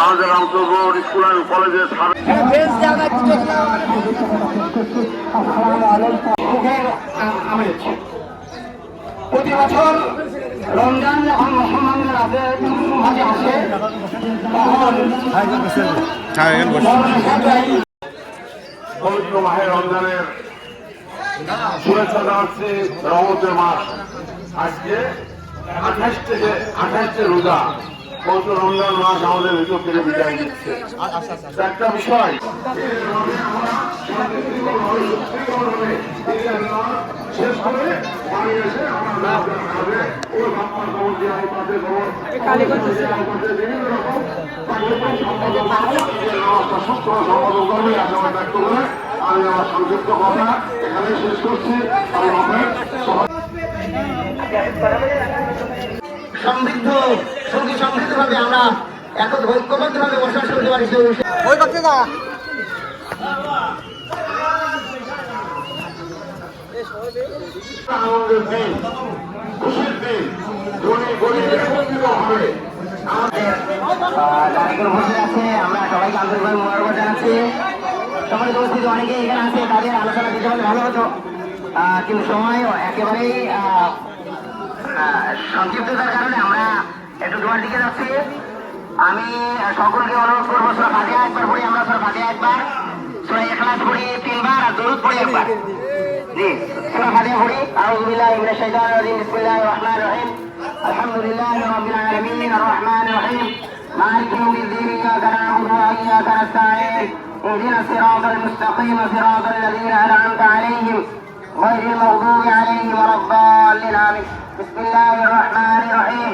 আমাদের Ramchandra school and কলেজের প্রতি বছর রমজান যখন মুসলমানদের হাতে মাঝে আসে তখন পবিত্র মাহের রমজানের শুভেচ্ছা জানাচ্ছি রহমতের মাস। আজকে আঠাশ থেকে আঠাশটি রোজা। পবিত্র রমজান মাস আমাদের ভিতর থেকে বিদায় দিচ্ছে একটা বিষয় শেষ করে বাড়ি এসে আমরা ওর বাপ্পার খবর দেওয়া হয় তাদের খবর বিভিন্ন রকম সম্পাদন করবে আশাবাদ ব্যক্ত করে আমি আমার সংক্ষিপ্ত কথা এখানে শেষ করছি আমি আপনার সমৃদ্ধ সঙ্গী আমরা এত ঐক্যবদ্ধ বসবাস করতে পারি ওই পাশে যা আনন্দের দিন খুশির দিন ধনী গরিব একত্রিত হবে যারা বসে আছে আমরা সবাইকে আন্তরিকভাবে মোবারকবাদ জানাচ্ছি। সবাই উপস্থিত অনেকে এখানে আছে তাদের আলোচনা দিতে পারলে ভালো হতো। কিন্তু সময় একেবারেই সংক্ষিপ্ততার কারণে আমরা একটু দোয়ার দিকে যাচ্ছি আমি সকলকে অনুরোধ করবো সোরা ফাটিয়া একবার পড়ি আমরা সোরা ফাটিয়া একবার সোরা এখলাস পড়ি তিনবার আর দরুদ পড়ি একবার জি সোরা ফাটিয়া পড়ি আউযু বিল্লাহি মিনাশ শাইতানির রাজিম বিসমিল্লাহির রহমানির রহিম আলহামদুলিল্লাহি রাব্বিল আলামিন আর রহমানির রহিম مالك يوم الدين إياك نعبد وإياك نستعين اهدنا الصراط المستقيم صراط الذين أنعمت عليهم غير المغضوب عليهم ولا الضالين آمين بسم الله الرحمن الرحيم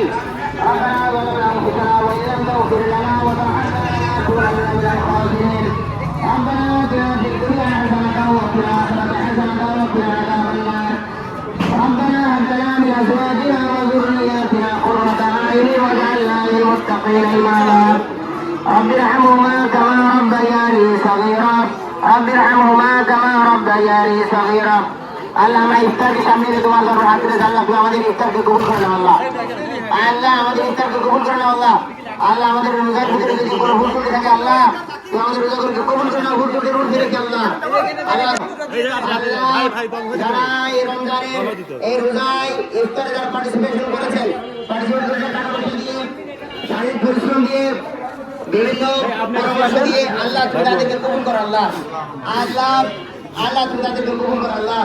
عليك ربنا ظلمنا انفسنا وان لم تغفر لنا وترحمنا لنكونن من الخاسرين ربنا واتنا في الدنيا حسنة وفي الآخرة حسنة وقنا عذاب ربنا هب من أزواجنا وذرياتنا قرة أعين واجعلنا للمتقين إماما. رب ارحمهما كما ربياني صغيرا. رب ارحمهما كما ربياني صغيرا. அல்லாம இஃப்தாருக்கு தமிழ் எதுவாக ஒரு ஆத்திர சார் அப்படி அவதில் இஃப்தாருக்கு করে আল্লাহ আমাদের ইফতারকে কবুল করে আল্লাহ। আল্লাহ আমাদের রোজার যদি কোনো আল্লাহ। আমাদের রোজা করে কবুল করে নাও, ভুল যারা এই রমজানের এই যারা পার্টিসিপেশন করেছেন পার্টিসিপেট দিয়ে আল্লাহ তুমি তাদেরকে কবুল করো, আল্লাহ। আল্লাহ আল্লাহ তুমি তাদেরকে কবুল করো, আল্লাহ।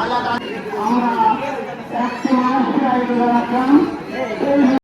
আল্লাহ আমরা একটি মানুষকে আয়োজন রাখলাম